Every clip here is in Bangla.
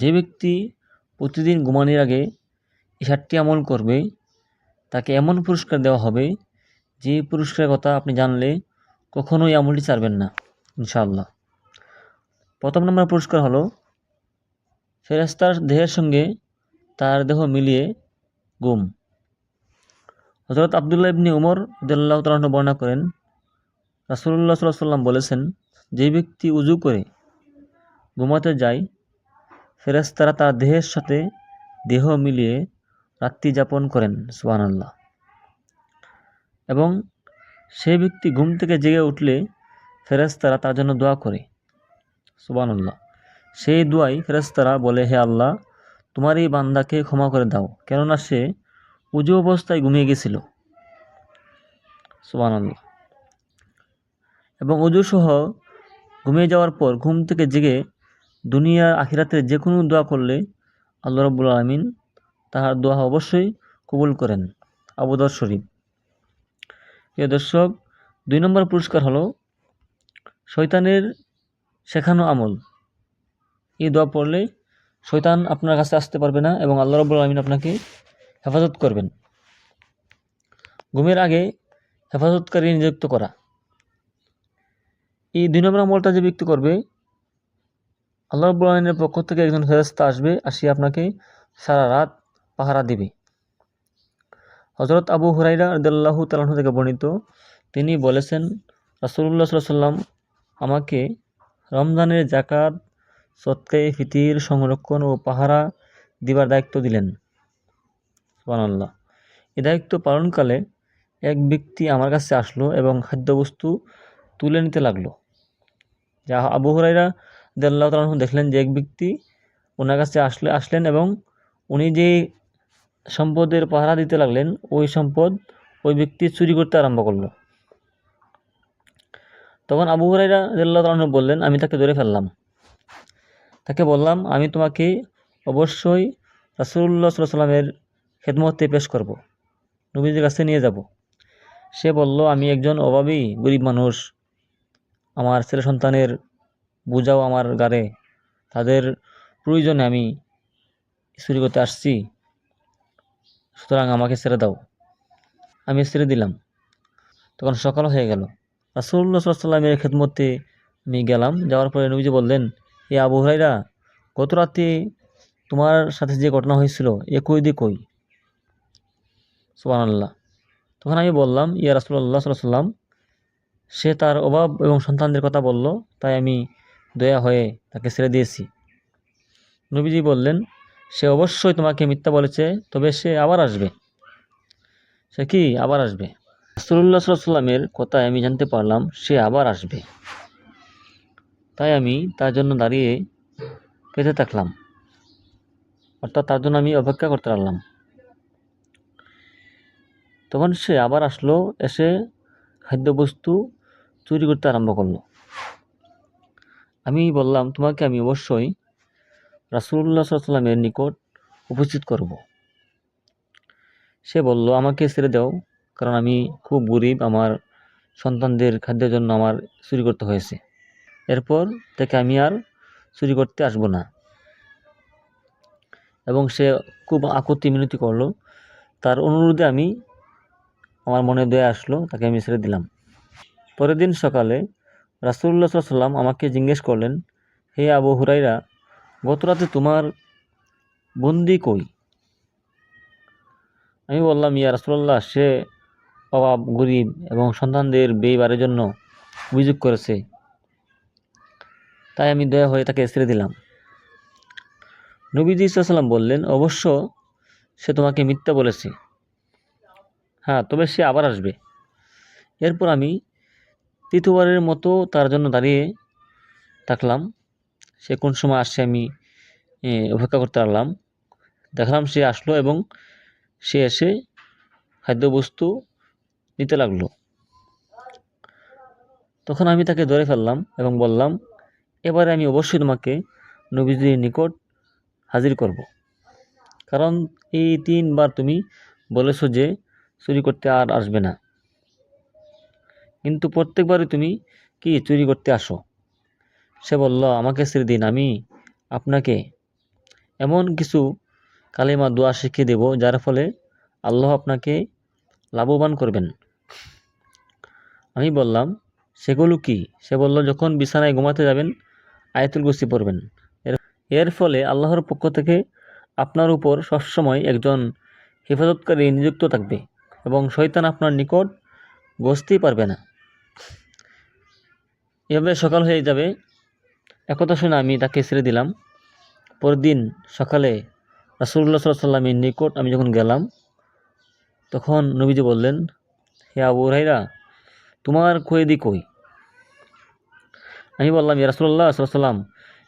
যে ব্যক্তি প্রতিদিন ঘুমানোর আগে এই সাতটি আমল করবে, তাকে এমন পুরস্কার দেওয়া হবে যে পুরস্কারের কথা আপনি জানলে কখনোই আমলটি ছাড়বেন না, ইনশাআল্লাহ। প্রথম নম্বর পুরস্কার হলো ফেরাস্তার দেহের সঙ্গে তার দেহ মিলিয়ে গুম হজরত আবদুল্লাহ ইবনি উমর রদিয়াল্লাহু তাআলা বর্ণনা করেন সাল্লাল্লাহু সাল্লাম বলেছেন, যে ব্যক্তি উজু করে ঘুমাতে যায় ফেরেশতারা তার দেহের সাথে দেহ মিলিয়ে রাত্রি যাপন করেন, সুবহানাল্লাহ। এবং সে ব্যক্তি ঘুম থেকে জেগে উঠলে ফেরেশতারা তার জন্য দোয়া করে, সুবহানাল্লাহ। সেই দোয়াই ফেরেশতারা বলে, হে আল্লাহ, তোমার এই বান্দাকে ক্ষমা করে দাও, কেননা সে উজু অবস্থায় ঘুমিয়ে গেছিল। সুবহানাল্লাহ। এবং উজু সহ ঘুমিয়ে যাওয়ার পর ঘুম থেকে জেগে দুনিয়ার আখিরাতের যে কোনো দোয়া করলে আল্লাহ রব্বুল আলমিন তাহার দোয়া অবশ্যই কবুল করেন। আবুদর শরীফ। প্রিয় দর্শক, দুই নম্বর পুরস্কার হলো শৈতানের শেখানো আমল। এই দোয়া পড়লে শৈতান আপনার কাছে আসতে পারবে না এবং আল্লাহ রব্বুল আলমিন আপনাকে হেফাজত করবেন। ঘুমের আগে হেফাজতকারী নিযুক্ত করা। এই দুই নম্বর আমলটা যে ব্যক্তি করবে আল্লাহ রব্বুল আলমিনের পক্ষ থেকে একজন ফেরস্তা আসবে, আসিয়ে আপনাকে সারা রাত পাহারা দিবে। হজরত আবু হুরাইরা রদাল্লাহু তালাহ থেকে বর্ণিত, তিনি বলেছেন রাসুল্লাহ সাল্লাম আমাকে রমজানের জাকাত সৎকে, ফিতির, সংরক্ষণ ও পাহারা দিবার দায়িত্ব দিলেন। সুবহানাল্লাহ। এই দায়িত্ব পালনকালে এক ব্যক্তি আমার কাছে আসলো এবং খাদ্যবস্তু তুলে নিতে লাগল, যা আবু হুরাইরা দেল্লাহ তালন দেখলেন যে এক ব্যক্তি ওনার কাছে আসলে, আসলেন এবং উনি যে সম্পদের পাহারা দিতে লাগলেন, ওই সম্পদ ওই ব্যক্তি চুরি করতে আরম্ভ করল। তখন আবু হুরাইরা দেল্লাহ তালন বললেন, আমি তাকে ধরে ফেললাম। তাকে বললাম, আমি তোমাকে অবশ্যই রাসুল্লাহ সাল্লামের খেদমতে পেশ করব। নবীজির কাছে নিয়ে যাব। সে বলল, আমি একজন অভাবী, গরিব মানুষ। আমার ছেলে সন্তানের বোঝাও আমার গাড়ে তাদের প্রয়োজনে আমি চুরি করতে আসছি। সুতরাং আমাকে ছেড়ে দাও। আমি ছেড়ে দিলাম। তখন সকাল হয়ে গেল। রাসুল্লাহ সাল্লামের খেদমতে আমি গেলাম। যাওয়ার পরে নবীজি বললেন, এ আবু হুরাইরা গত রাতে তোমার সাথে যে ঘটনা হয়েছিল, এ কই দি কই? সুবহানাল্লাহ। তখন আমি বললাম, ইয়া রাসুল্লাহ সাল্লাম সে তার অভাব এবং সন্তানদের কথা বলল, তাই আমি দয়া হয়ে তাকে ছেড়ে দিয়েছি। নবীজি বললেন, সে অবশ্যই তোমাকে মিথ্যা বলেছে, তবে সে আবার আসবে। সে কি আবার আসবে? রাসুল্লাহ সাল্লামের কথায় আমি জানতে পারলাম, সে আবার আসবে। তাই আমি তার জন্য দাঁড়িয়ে পেতে থাকলাম, অর্থাৎ তার জন্য আমি অপেক্ষা করতে লাগলাম। তখন সে আবার আসলো, এসে খাদ্যবস্তু চুরি করতে আরম্ভ করল। আমি বললাম, তোমাকে আমি অবশ্যই রাসুল্লাহ সাল্লামের নিকট উপস্থিত করব। সে বলল, আমাকে ছেড়ে দাও, কারণ আমি খুব গরিব, আমার সন্তানদের খাদ্যের জন্য আমার চুরি করতে হয়েছে। এরপর থেকে আমি আর চুরি করতে আসব না। এবং সে খুব আকুতি মিনতি করল। তার অনুরোধে আমি, আমার মনে দয়া আসলো, তাকে আমি ছেড়ে দিলাম। পরের দিন সকালে রাসুল্লাহ সাল্লাম আমাকে জিজ্ঞেস করলেন, হে আবু হুরাইরা গত রাতে তোমার বন্দি কই? আমি বললাম, ইয়া রাসুল্লাহ সে অভাব, গরিব এবং সন্তানদের বেইবারের জন্য অভিযোগ করেছে। তাই আমি দয়া হয়ে তাকে ছেড়ে দিলাম। নবীজি ইসলাম বললেন, অবশ্য সে তোমাকে মিথ্যা বলেছে। হ্যাঁ তবে সে আবার আসবে। এরপর আমি তৃতীয়বারের মতো তার জন্য দাঁড়িয়ে থাকলাম। সে কোন সময় আসছে আমি অপেক্ষা করতে পারলাম। দেখলাম সে আসলো এবং সে এসে খাদ্যবস্তু নিতে লাগল। তখন আমি তাকে ধরে ফেললাম এবং বললাম, এবারে আমি অবশ্যই তোমাকে নবীজির নিকট হাজির করব। কারণ এই তিনবার তুমি বলেছ যে চুরি করতে আর আসবে না। কিন্তু প্রত্যেকবারই তুমি কি চুরি করতে আসো? সে বলল, আমাকে ছেড়ে দিন, আমি আপনাকে এমন কিছু কালিমা, দোয়া শিখিয়ে দেব, যার ফলে আল্লাহ আপনাকে লাভবান করবেন। আমি বললাম, সেগুলো কি? সে বলল, যখন বিছানায় ঘুমাতে যাবেন, আয়াতুল কুরসি পড়বেন। এর ফলে আল্লাহর পক্ষ থেকে আপনার উপর সবসময় একজন হেফাজতকারী নিযুক্ত থাকবে এবং শয়তান আপনার নিকট বসতেই পারবে না। এভাবে সকাল হয়ে যাবে। একথা শুনে আমি তাকে ছেড়ে দিলাম। পরদিন সকালে রাসুল্লাহ সাল্লাহ সাল্লামের নিকট আমি যখন গেলাম, তখন নবীজি বললেন, হে আবু রাইরা তোমার কয়েদি কই? আমি বললাম, ইয়া রাসুল্লাহ সাল্লাম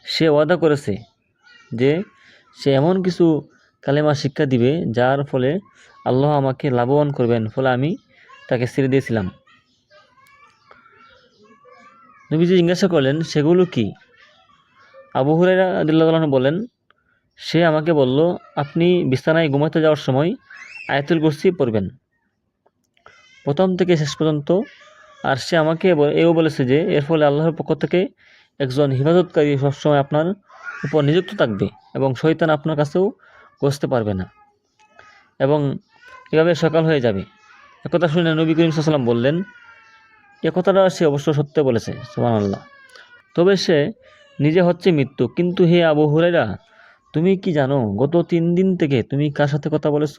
সে ওয়াদা করেছে যে সে এমন কিছু কালেমা শিক্ষা দিবে, যার ফলে আল্লাহ আমাকে লাভবান করবেন। ফলে আমি তাকে ছেড়ে দিয়েছিলাম। নবীজি জিজ্ঞাসা করলেন, সেগুলো কি? আবু হুরাইরা আদিল্লাহ বলেন, সে আমাকে বলল, আপনি বিছানায় ঘুমাতে যাওয়ার সময় আয়াতুল কুরসি পড়বেন। প্রথম থেকে শেষ পর্যন্ত, আর সে আমাকে এও বলেছে যে, এর ফলে আল্লাহর পক্ষ থেকে একজন হিফাজতকারী সবসময় আপনার উপর নিযুক্ত থাকবে এবং শয়তান আপনার কাছেও বসতে পারবে না। এবং এভাবে সকাল হয়ে যাবে। একথা শুনে নবী করিম সাল্লাম বললেন এ কথাটা সে অবশ্য সত্য বলেছে সোমান আল্লাহ তবে সে নিজে হচ্ছে মৃত্যু। কিন্তু হে আবু হুরাইরা তুমি কি জানো, গত তিন দিন থেকে তুমি কার সাথে কথা বলেছ?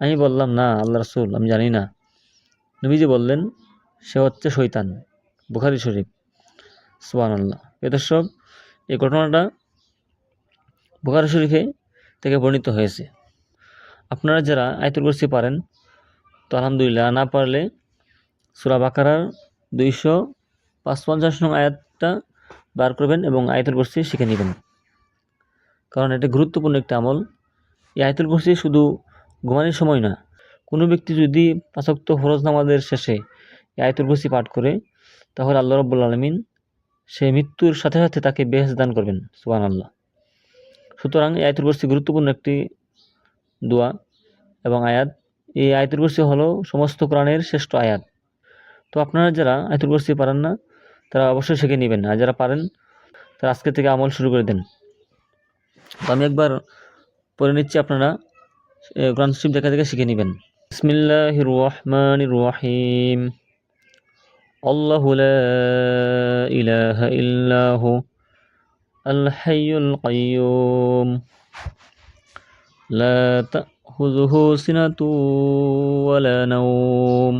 আমি বললাম, না, আল্লাহ রসুল, আমি জানি না। নবীজি বললেন, সে হচ্ছে শৈতান বুখারি শরীফ। সুবান আল্লাহ এ দর্শক, এই ঘটনাটা বুখারি শরীফে থেকে বর্ণিত হয়েছে। আপনারা যারা আয়তুল কুরসি পারেন, তো আলহামদুলিল্লাহ, না পারলে সুরা বাকারার দুইশো পাঁচপঞ্চাশ নং আয়াতটা বার করবেন এবং আয়াতুল কুরসি শিখে নেবেন। কারণ এটা গুরুত্বপূর্ণ একটি আমল। এই আয়াতুল কুরসি শুধু ঘুমানোর সময় না, কোনো ব্যক্তি যদি পাঁচক্ত ফরজ নামাজের শেষে এই আয়াতুল কুরসি পাঠ করে, তাহলে আল্লাহ রব্বুল আলমিন সে মৃত্যুর সাথে সাথে তাকে বেহেস দান করবেন সুবান আল্লাহ সুতরাং এই আয়াতুল কুরসি গুরুত্বপূর্ণ একটি দোয়া এবং আয়াত। এই আয়াতুল কুরসি হলো সমস্ত কোরআনের শ্রেষ্ঠ আয়াত। তো আপনারা যারা আয়াতুল কুরসি পারেন না তারা অবশ্যই শিখে নেবেন আর যারা পারেন তারা আজকে থেকে আমল শুরু করে দেন তো আমি একবার পড়ে নিচ্ছি আপনারা এ, কোরআন শরীফ দেখা দেখে শিখে নেবেন বিসমিল্লাহির রহমানির রহিম আল্লাহু লা ইলাহা ইল্লাহু আল হাইয়ুল কাইয়ুম لا تأخذه سنة ولا نوم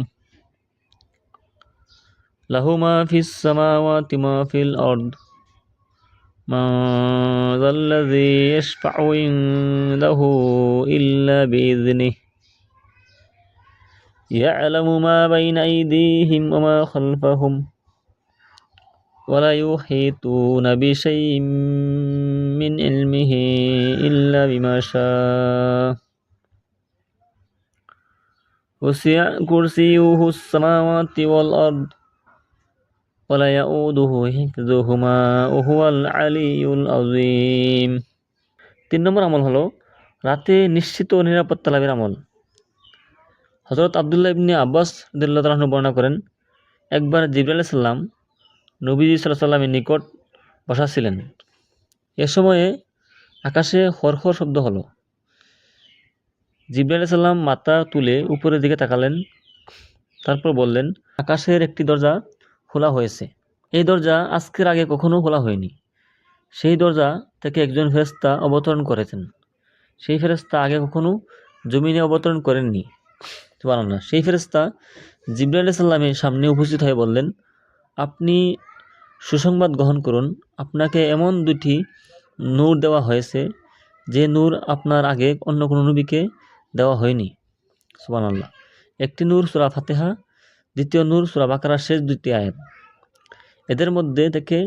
له ما في السماوات ما في الأرض. ما ذا الذي يشفع عنده إلا بإذنه. يعلم ما بين أيديهم وما خلفهم. ولا يحيطون بشيء من علمه إلا بما شاء. وسع كرسيه السماوات والأرض. ولا يؤوده حفظهما وهو العلي العظيم তিন নম্বর আমল হলো রাতে নিশ্চিত ও নিরাপত্তা লাভের আমল হজরত আবদুল্লাহ ইবনে আব্বাস রদিল্লাহ তালাহ বর্ণনা করেন একবার জিবরাল সাল্লাম নবীজি সাল্লাহ সাল্লামের নিকট বসা ছিলেন এ সময়ে আকাশে খরখর শব্দ হলো জিবরাল সাল্লাম মাথা তুলে উপরের দিকে তাকালেন তারপর বললেন আকাশের একটি দরজা খোলা হয়েছে। এই দরজা আজকের আগে কখনো খোলা হয়নি। সেই দরজা থেকে একজন ফেরস্তা অবতরণ করেছেন। সেই ফেরেশতা আগে কখনো জমিনে অবতরণ করেননি। সুবহানাল্লাহ। সেই জিবরাইল সাল্লামের সামনে উপস্থিত হয়ে বললেন, আপনি সুসংবাদ গ্রহণ করুন। আপনাকে এমন দুটি নূর দেওয়া হয়েছে, যে নূর আপনার আগে অন্য কোনো নবীকে দেওয়া হয়নি। সুবহানাল্লাহ। একটি নূর সূরা ফাতিহা দ্বিতীয় নূর, সূরা বাকারার শেষ দুটি আয়াত। এদের মধ্যে থেকে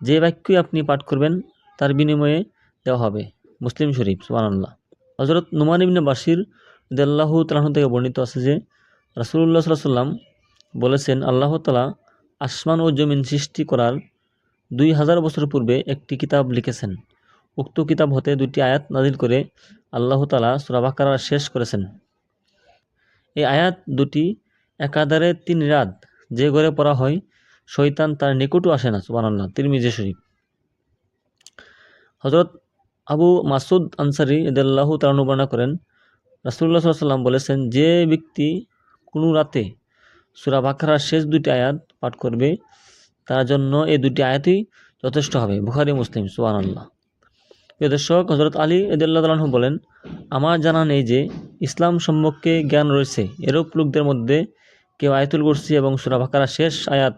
যে বাক্যই আপনি পাঠ করবেন, তার বিনিময়ে দেওয়া হবে। মুসলিম শরীফ, সুবহানাল্লাহ। হজরত নুমান ইবনে বাশির দেল্লাহু তালাহ থেকে বর্ণিত আছে যে, রাসূলুল্লাহ সাল্লাহ সাল্লাম বলেছেন, আল্লাহ তালা আসমান ও জমিন সৃষ্টি করার দুই হাজার বছর পূর্বে একটি কিতাব লিখেছেন। উক্ত কিতাব হতে দুটি আয়াত নাজিল করে আল্লাহ তালা সুরাবাকারা শেষ করেছেন। এই আয়াত দুটি একাধারে তিন রাত যে ঘরে পড়া হয়, শয়তান তার নিকটও আসে না, সুবহানাল্লাহ, তিরমিজি শরীফ। হজরত আবু মাসুদ আনসারি এদাল্লাহু তালানু বর্ণনা করেন রাসুল্লাহ সাল্লাম বলেছেন, যে ব্যক্তি কোনো রাতে সুরা বাখারার শেষ দুটি আয়াত পাঠ করবে, তার জন্য এই দুটি আয়াতই যথেষ্ট হবে, বুখারি, মুসলিম সুবান আল্লাহ প্রিয় দর্শক হজরত আলী এদুল্লাহ তালাহু বলেন, আমার জানা নেই যে ইসলাম সম্পর্কে জ্ঞান রয়েছে, এরূপ লোকদের মধ্যে কেউ আয়াতুল কুরসি এবং সুরা বাকারার শেষ আয়াত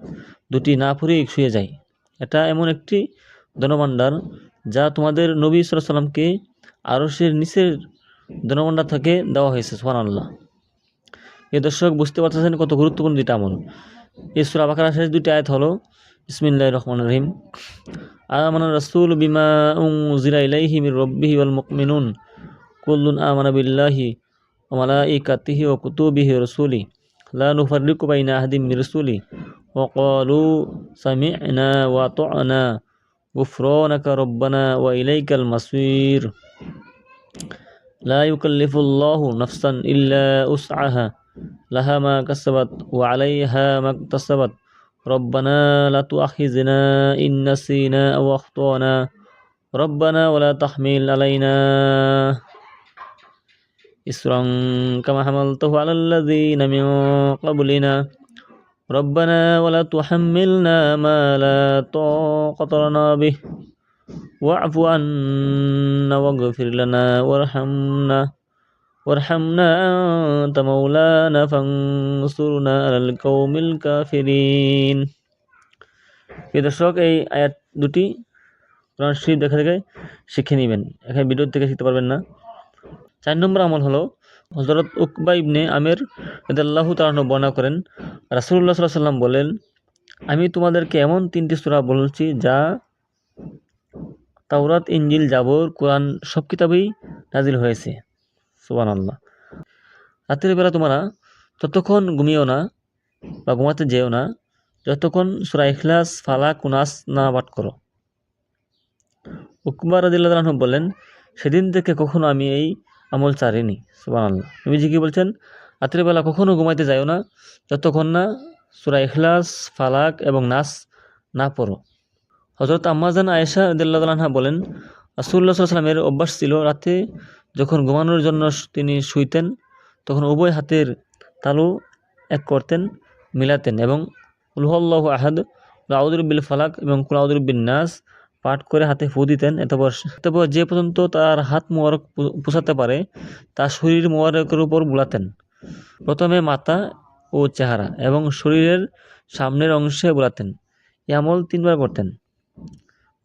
দুটি না পড়েই শুয়ে যায়। এটা এমন একটি ধনভাণ্ডার যা তোমাদের নবী সাল্লামকে আরশের নিচের ধনভাণ্ডার থেকে দেওয়া হয়েছে সোহান আল্লাহ এ দর্শক, বুঝতে পারতেছেন কত গুরুত্বপূর্ণ দুইটা আমল। এই সুরা বাকারার শেষ দুটি আয়াত হলো ইসমিল্লাহ রহমান রহিম, আমানা রাসূল বিমা উনজিলা ইলাইহি মির রাব্বিহি ওয়াল মুমিনুন, কুল্লুন আমানা বিল্লাহি ওয়া মালাইকাতিহি ও কুতুবিহি রাসূলি لا نفرق بين أحد من رسله وقالوا سمعنا وطعنا غفرانك ربنا وإليك المصير. لا يكلف الله نفسا إلا أسعها لها ما كسبت وعليها ما اكتسبت. ربنا لا تؤاخذنا إن نسينا أو أخطأنا. ربنا ولا تحمل علينا إسرا كما حملته على الذين من قبلنا ربنا ولا تحملنا ما لا طاقة لنا به واعف عنا واغفر لنا وارحمنا وارحمنا أنت مولانا فانصرنا على القوم الكافرين প্রিয় দর্শক এই আয়াত দুটি কোরআন শরীফ দেখা দেখে শিখে নেবেন এখানে ভিডিও থেকে শিখতে পারবেন না চার নম্বর আমল হলো হজরত উকবা ইবনে আমের আল্লাহ তালাহ বর্ণনা করেন রাসুল্লাহ সাল্লাহ সাল্লাম বলেন, আমি তোমাদেরকে এমন তিনটি সুরা বলছি যা তাওরাত ইঞ্জিল জাবর, কোরআন সব কিতাবেই নাজিল হয়েছে। সুবান আল্লাহ রাতের বেলা তোমরা ততক্ষণ ঘুমিও না বা ঘুমাতে যেও না, যতক্ষণ সুরা ইখলাস, ফালাক কুনাস না পাঠ করো। উকবার আদিল্লাহ বলেন, সেদিন থেকে কখনো আমি এই আমল চারিনি সুবান আল্লাহ নবীজি কি বলছেন? রাতের বেলা কখনো ঘুমাইতে যাও না, যতক্ষণ না সুরা ইখলাস, ফালাক এবং নাস না পড়ো। হজরত আম্মাজান আয়েশা আদিল্লাহা বলেন রাসুল্লাহ সাল্লামের অভ্যাস ছিল রাতে যখন ঘুমানোর জন্য তিনি শুইতেন, তখন উভয় হাতের তালু এক করতেন, মিলাতেন এবং উলহল্লাহ আহাদ কুলাউদুরবিল ফালাক এবং কুলাউদুরবিন নাস পাঠ করে হাতে ফু দিতেন। এতপর এতপর যে পর্যন্ত তার হাত মোয়ারক পোষাতে পারে, তার শরীর মোয়ারকের উপর বুলাতেন। প্রথমে মাথা ও চেহারা এবং শরীরের সামনের অংশে বুলাতেন। এ আমল তিনবার করতেন।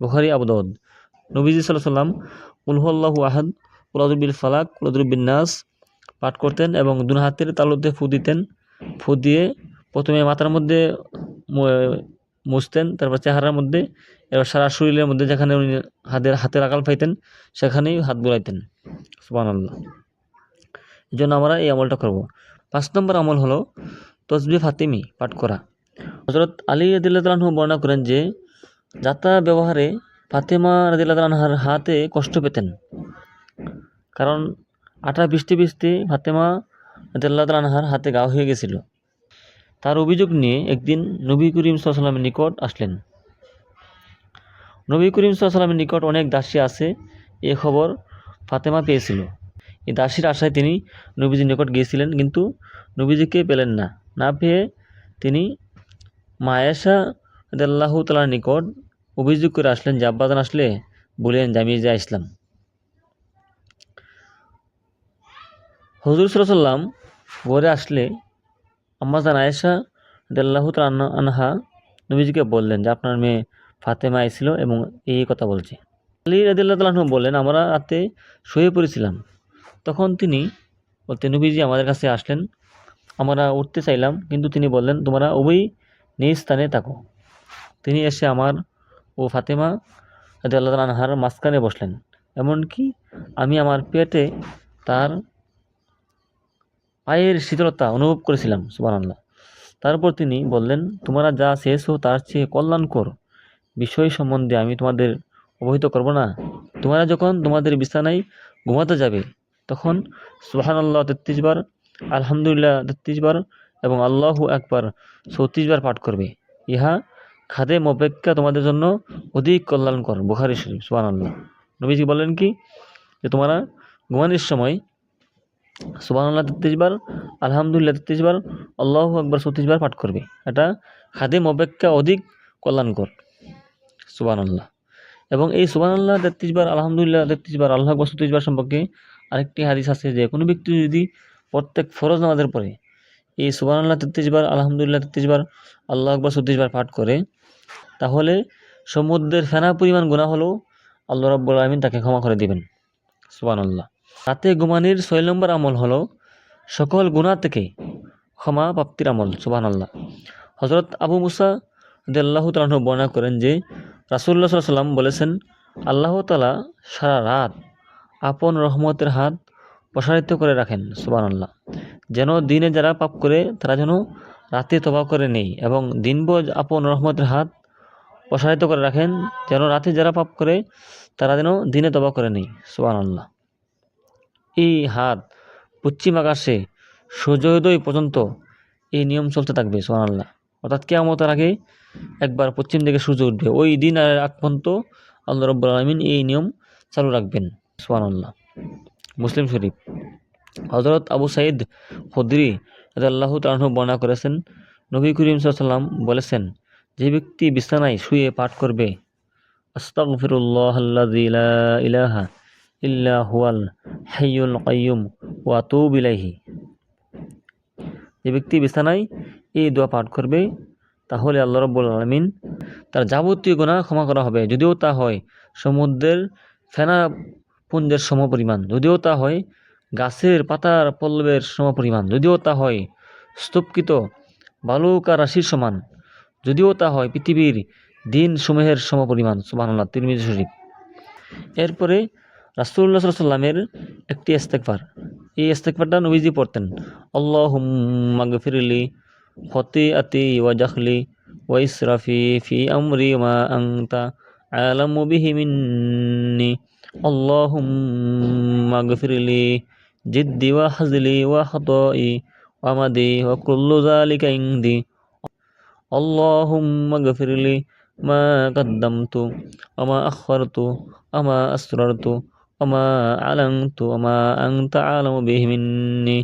বুখারি আবদৌদ নবীজি সাল্লাহ সাল্লাম উলহল্লাহু আহাদ কুলাদুবিল ফালাক কুলাদুবিন নাস পাঠ করতেন এবং দুন হাতের তালুতে ফু দিতেন। ফু দিয়ে প্রথমে মাথার মধ্যে মুছতেন, তারপর চেহারার মধ্যে, এবার সারা শরীরের মধ্যে যেখানে উনি হাতের হাতের আকাল পাইতেন, সেখানেই হাত বুলাইতেন। সুবান আল্লাহ এই জন্য আমরা এই আমলটা করব। পাঁচ নম্বর আমল হলো তসবি ফাতিমি পাঠ করা। হজরত আলী আদিল্লাহ বর্ণনা করেন যে, যাত্রা ব্যবহারে ফাতেমা রাদিল্লাহার হাতে কষ্ট পেতেন। কারণ আটা বৃষ্টি বৃষ্টি ফাতেমা রাদিল্লাহ আনহার হাতে গা হয়ে গেছিল। তার অভিযোগ নিয়ে একদিন নবী করিম সাল্লামের নিকট আসলেন। নবী করিম সাল্লামের নিকট অনেক দাসী আছে, এ খবর ফাতেমা পেয়েছিল। এই দাসীর আশায় তিনি নবীজির নিকট গিয়েছিলেন, কিন্তু নবীজিকে পেলেন না। না পেয়ে তিনি মায়েশা আল্লাহ তালার নিকট অভিযোগ করে আসলেন, যে আসলে বললেন জামিয়ে যা ইসলাম হজুর সাল্লাম ঘরে আসলে আম্মাজান আয়েশা আল্লাহ আনহা নবীজিকে বললেন যে, আপনার মেয়ে ফাতেমা আইছিল এবং এই কথা বলছে। আলী রাদিল্লাহ বললেন, আমরা রাতে শুয়ে পড়েছিলাম। তখন তিনি বলতে, নবীজি আমাদের কাছে আসলেন, আমরা উঠতে চাইলাম, কিন্তু তিনি বললেন, তোমরা উভয় নিজ স্থানে থাকো। তিনি এসে আমার ও ফাতেমা আল্লাহ আনহার মাঝখানে বসলেন। এমনকি আমি আমার পেটে তার পায়ের শীতলতা অনুভব করেছিলাম সুবান আল্লাহ তারপর তিনি বললেন, তোমরা যা চেয়েছো তার চেয়ে কল্যাণকর। বিষয় সম্বন্ধে আমি তোমাদের অবহিত করব না। তোমরা যখন তোমাদের বিছানায় ঘুমাতে যাবে, তখন সুহান আল্লাহ তেত্রিশ বার, আলহামদুলিল্লাহ তেত্রিশ বার এবং আল্লাহু একবার চৌত্রিশ বার পাঠ করবে। ইহা খাদেম অপেক্ষা তোমাদের জন্য অধিক কল্যাণকর। বুখারি শরীফ আল্লাহ নবীজি বললেন কি? যে তোমরা ঘুমানোর সময় সুবহানাল্লাহ তেত্রিশ বার আলহামদুলিল্লাহ তেত্রিশ বার আল্লাহু আকবার চৌত্রিশ বার পাঠ করবে। এটা খাদিম অপেক্ষা অধিক কল্যাণকর। সুবহানাল্লাহ। এবং এই সুবহানাল্লাহ তেত্রিশ বার আলহামদুলিল্লাহ তেত্রিশ বার আল্লাহ আকবার চৌত্রিশ বার সম্পর্কে আরেকটি হাদিস আছে যে, কোনো ব্যক্তি যদি প্রত্যেক ফরজ নামাজের পরে এই সুবহানাল্লাহ তেত্রিশ বার আলহামদুলিল্লাহ তেত্রিশ বার আল্লাহ আকবার চৌত্রিশ বার পাঠ করে, তাহলে সমুদ্রের ফেনা পরিমাণ গুণা হলেও আল্লাহ রাব্বুল আলমিন তাকে ক্ষমা করে দিবেন। সুবহানাল্লাহ। রাতে ঘুমানির ছয় নম্বর আমল হলো সকল গুণা থেকে ক্ষমা প্রাপ্তির আমল, সুবহানাল্লাহ। হজরত আবু মুসা আল্লাহ তালাহ বর্ণনা করেন যে রাসুল্লাহ সাল্লাম বলেছেন, আল্লাহ তালা সারা রাত আপন রহমতের হাত প্রসারিত করে রাখেন, সুবহানাল্লাহ। যেন দিনে যারা পাপ করে, তারা যেন রাতে তবা করে নেই এবং দিনবোজ আপন রহমতের হাত প্রসারিত করে রাখেন, যেন রাতে যারা পাপ করে, তারা যেন দিনে তবা করে নেই, সুবহানাল্লাহ। এই হাত পশ্চিম আকাশে সূর্যোদয় পর্যন্ত এই নিয়ম চলতে থাকবে, সুবহানাল্লাহ। অর্থাৎ কেয়ামতের আগে একবার পশ্চিম দিকে সূর্য উঠবে। ওই দিন আর আগ পর্যন্ত আল্লাহ রব্বুল আলমিন এই নিয়ম চালু রাখবেন, সুবহানাল্লাহ। মুসলিম শরীফ হজরত আবু সাইদ খুদ্রি আল্লাহ তালাহ বর্ণনা করেছেন, নবী করিম সাল্লাম বলেছেন, যে ব্যক্তি বিছানায় শুয়ে পাঠ করবে আস্তাগফিরুল্লাহ ইলাহা ইল্লা হুয়াল হাইয়ুল কাইয়ুম ওয়া আতুবু ইলাইহি। যে ব্যক্তি বিছানায় এই দোয়া পাঠ করবে, তাহলে আল্লাহ রাব্বুল আলামিন তার যাবতীয় গুনাহ ক্ষমা করা হবে। যদিও তা হয় সমুদ্রের ফেনা পুঞ্জের সমপরিমাণ, যদিও তা হয় গাছের পাতার পল্লবের সমপরিমাণ, যদিও তা হয় স্তূপকৃত বালুকা রাশির সমান, যদিও তা হয় পৃথিবীর দিন সমূহের সম সমপরিমাণ। সুবহানাল্লাহ, তিরমিজি শরীফ। এরপরে রাসূলুল্লাহ সাল্লামের একটি ইস্তেগফার এই ইস্তেগফারটা নবীজি পড়তেন আল্লাহুম্মা গফিরলি খতিআতি ওয়া জাখলি ওয়া ইসরাফি ফি আমরি মা আনতা আলামু বিহি মিন্নি আল্লাহুম্মা গফিরলি জিদ্দি ওয়া হাজলি ওয়া খতাই ওয়া মাদি ওয়া কুল্লু যালিকা ইনদি اللهم اغفر لي ما قدمت وما أخرت وما أسررت وما أعلنت وما أنت عالم به مني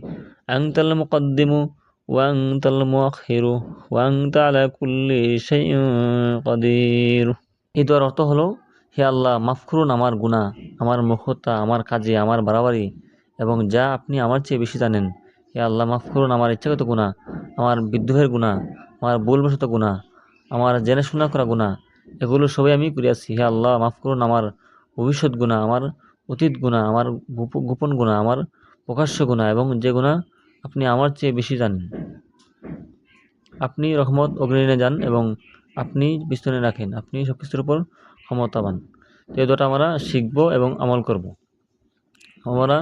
أنت المقدم وأنت المؤخر وأنت على كل شيء قدير এই দোয়ার অর্থ হলো হে আল্লাহ মাফ করুন আমার গুণা আমার মুখতা আমার কাজে আমার বাড়াবাড়ি এবং যা আপনি আমার চেয়ে বেশি জানেন হে আল্লাহ মাফ করুন আমার ইচ্ছাগত গুণা আমার বিদ্রোহের গুণা আমার ভুলবশত গুণা আমার জেনে শোনা করা গুণা এগুলো সবই আমি করিয়াছি হে আল্লাহ মাফ করুন আমার ভবিষ্যৎ গুণা আমার অতীত গুণা, আমার গোপন গুণা, আমার প্রকাশ্য গুণা এবং যে গুণা আপনি আমার চেয়ে বেশি জানেন। আপনি রহমত অগ্রণীনে যান এবং আপনি বিস্তনে রাখেন। আপনি সব কিছুর উপর ক্ষমতাবান। তো এই দোয়াটা আমরা শিখব এবং আমল করব। আমরা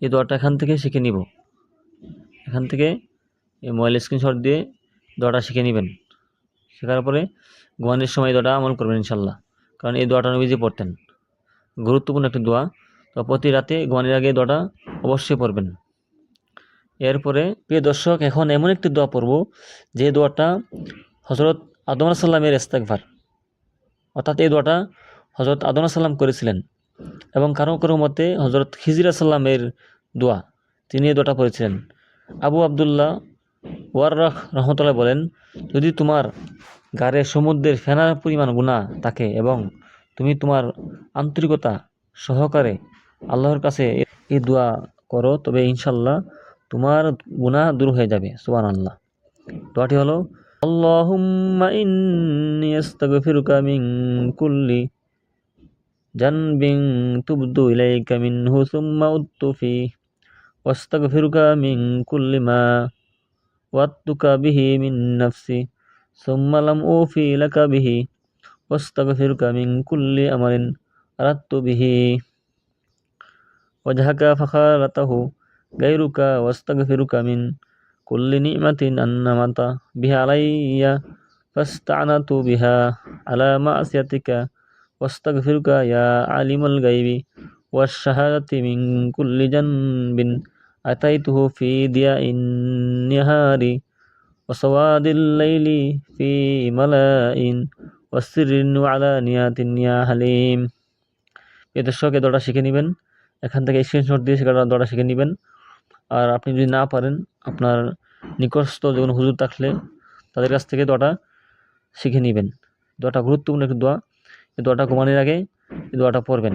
এই দোয়াটা এখান থেকে শিখে নিব। এখান থেকে এই মোবাইল স্ক্রিনশট দিয়ে দোয়াটা শিখে নেবেন। শেখার পরে ঘুমানোর সময় দোয়াটা আমল করবেন ইনশাল্লাহ কারণ এই দোয়াটা নবীজি পড়তেন। গুরুত্বপূর্ণ একটি দোয়া। তো প্রতি রাতে ঘুমানোর আগে দোয়াটা অবশ্যই পড়বেন। এরপরে, প্রিয় দর্শক, এখন এমন একটি দোয়া পড়ব যে দোয়াটা হজরত আদম সাল্লামের ইস্তেকভার অর্থাৎ এই দোয়াটা হজরত আদম সাল্লাম করেছিলেন এবং কারও কারও মতে হজরত খিজিরা সাল্লামের দোয়া তিনি এই দোয়াটা পড়েছিলেন। আবু আবদুল্লাহ ওয়ার্রাহ রহমতুল্লাহ বলেন, যদি তোমার গাড়ে সমুদ্রের ফেনার পরিমাণ গুণা থাকে এবং তুমি তোমার আন্তরিকতা সহকারে আল্লাহর কাছে এই দোয়া করো, তবে ইনশাল্লাহ তোমার গুণা দূর হয়ে যাবে। সুবান আল্লাহ দোয়াটি হলো, আল্লাহুম্মা কুল্লি মিনহু মিন ওয়াত্তুকা বিহি বিহি মিন কুল্লি আমারিন আরাত্তু বিহি ওয়াজহাকা ফাখারাতাহু গায়রুকা ওয়াস্তাগফিরুকা মিন কুল্লি নি'মাতিন আন্নামাতা বিহা আলাইয়া ফাস্তা'নাতু বিহা আলা মা'সিয়াতিকা ওয়াস্তাগফিরুকা ইয়া আলিমাল গায়বি ওয়াশ-শাহাদাতি মিন কুল্লি জানবিন আতাইতুহু ফি দিয়াইন নিহারি ওয়াসাওয়াদিল লাইলি ফি ওয়ালানিয়াতিন ইয়া হালিম। এই দর্শক এই দোয়াটা শিখে নেবেন। এখান থেকে স্ক্রিনশট দিয়ে সেটা দোয়াটা শিখে নেবেন। আর আপনি যদি না পারেন, আপনার নিকটস্থ যখন হুজুর থাকলে তাদের কাছ থেকে দোয়াটা শিখে নেবেন। দোয়াটা গুরুত্বপূর্ণ একটি দোয়া। এই দোয়াটা ঘুমানোর আগে এই দোয়াটা পড়বেন।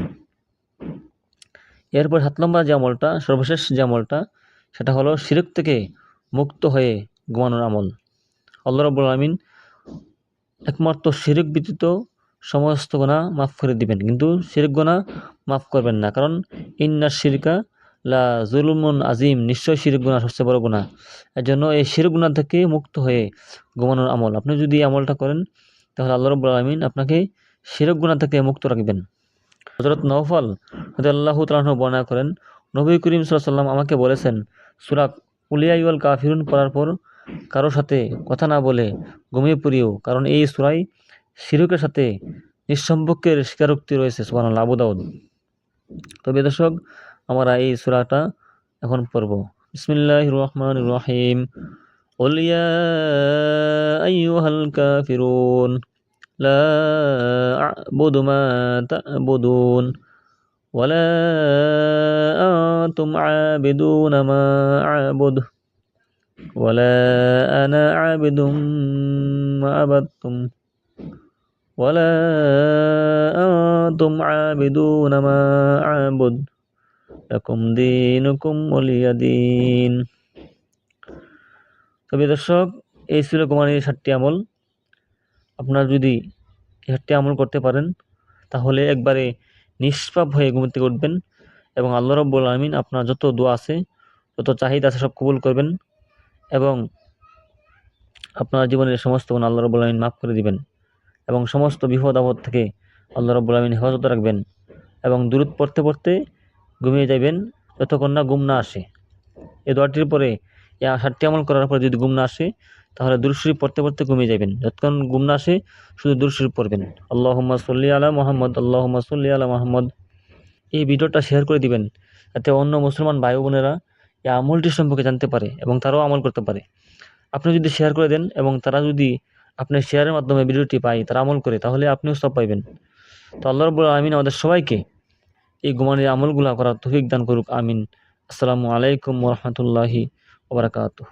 এরপর সাত নম্বর যে আমলটা, সর্বশেষ যে আমলটা, সেটা হলো শিরক থেকে মুক্ত হয়ে ঘুমানোর আমল। আল্লাহ রব্বুল আলমিন একমাত্র শিরক ব্যতীত সমস্ত গোনা মাফ করে দিবেন। কিন্তু শিরক গোনা মাফ করবেন না, কারণ ইন্নার শিরকা লা জুলুমন আজিম নিশ্চয় শিরক গুণা সবচেয়ে বড় গুণা এর জন্য এই শিরক গুণা থেকে মুক্ত হয়ে ঘুমানোর আমল। আপনি যদি আমলটা করেন, তাহলে আল্লাহ রব্বুল আলমিন আপনাকে শিরক গুণা থেকে মুক্ত রাখবেন। হজরত নৌফল হজরত আল্লাহ তালাহ বর্ণনা করেন, নবী করিম সাল্লাম আমাকে বলেছেন সুরাক উলিয়াইল কাফিরুন পড়ার পর কারোর সাথে কথা না বলে ঘুমিয়ে পড়িও কারণ এই সুরাই শিরকের সাথে নিঃসম্পর্কের স্বীকারোক্তি রয়েছে সুবান আবু দাউদ তবে দর্শক আমরা এই সুরাটা এখন পড়ব বিসমিল্লাহ রহমান রহিম قل يا أيها الكافرون لا أعبد ما تعبدون ولا أنتم عابدون ما أعبد ولا أنا عابد ما عبدتم ولا أنتم عابدون ما أعبد لكم دينكم ولي دين তবে দর্শক এই ছিল কুমারীর সাতটি আমল আপনার যদি এই সাতটি আমল করতে পারেন তাহলে একবারে নিষ্পাপ হয়ে ঘুম থেকে উঠবেন এবং আল্লাহ রব্বুল আলমিন আপনার যত দোয়া আছে যত চাহিদা আছে সব কবুল করবেন এবং আপনার জীবনের সমস্ত গুণ আল্লাহ রব্বুল আলমিন মাফ করে দিবেন এবং সমস্ত বিপদ আপদ থেকে আল্লাহ রব্বুল আলমিন হেফাজত রাখবেন এবং দূরত পড়তে পড়তে ঘুমিয়ে যাবেন যতক্ষণ না গুম না আসে। এই দোয়াটির পরে এই সাতটি আমল করার পরে যদি গুম না আসে, তাহলে দুরশরীফ পড়তে পড়তে ঘুমিয়ে যাবেন যতক্ষণ গুম না আসে, শুধু দুরশরীফ পড়বেন। আল্লাহম্মা সল্লি আলা মোহাম্মদ, আল্লাহম্মা সল্লি আলা মোহাম্মদ। এই ভিডিওটা শেয়ার করে দিবেন, যাতে অন্য মুসলমান ভাই বোনেরা এই আমলটি সম্পর্কে জানতে পারে এবং তারাও আমল করতে পারে। আপনি যদি শেয়ার করে দেন এবং তারা যদি আপনার শেয়ারের মাধ্যমে ভিডিওটি পায়, তারা আমল করে, তাহলে আপনিও সব পাইবেন। তো আল্লাহ রবুল আমিন আমাদের সবাইকে এই গুমানের আমলগুলো করার তৌফিক দান করুক, আমিন। আসসালামু আলাইকুম রহমতুল্লাহি ওবরাকাতুহ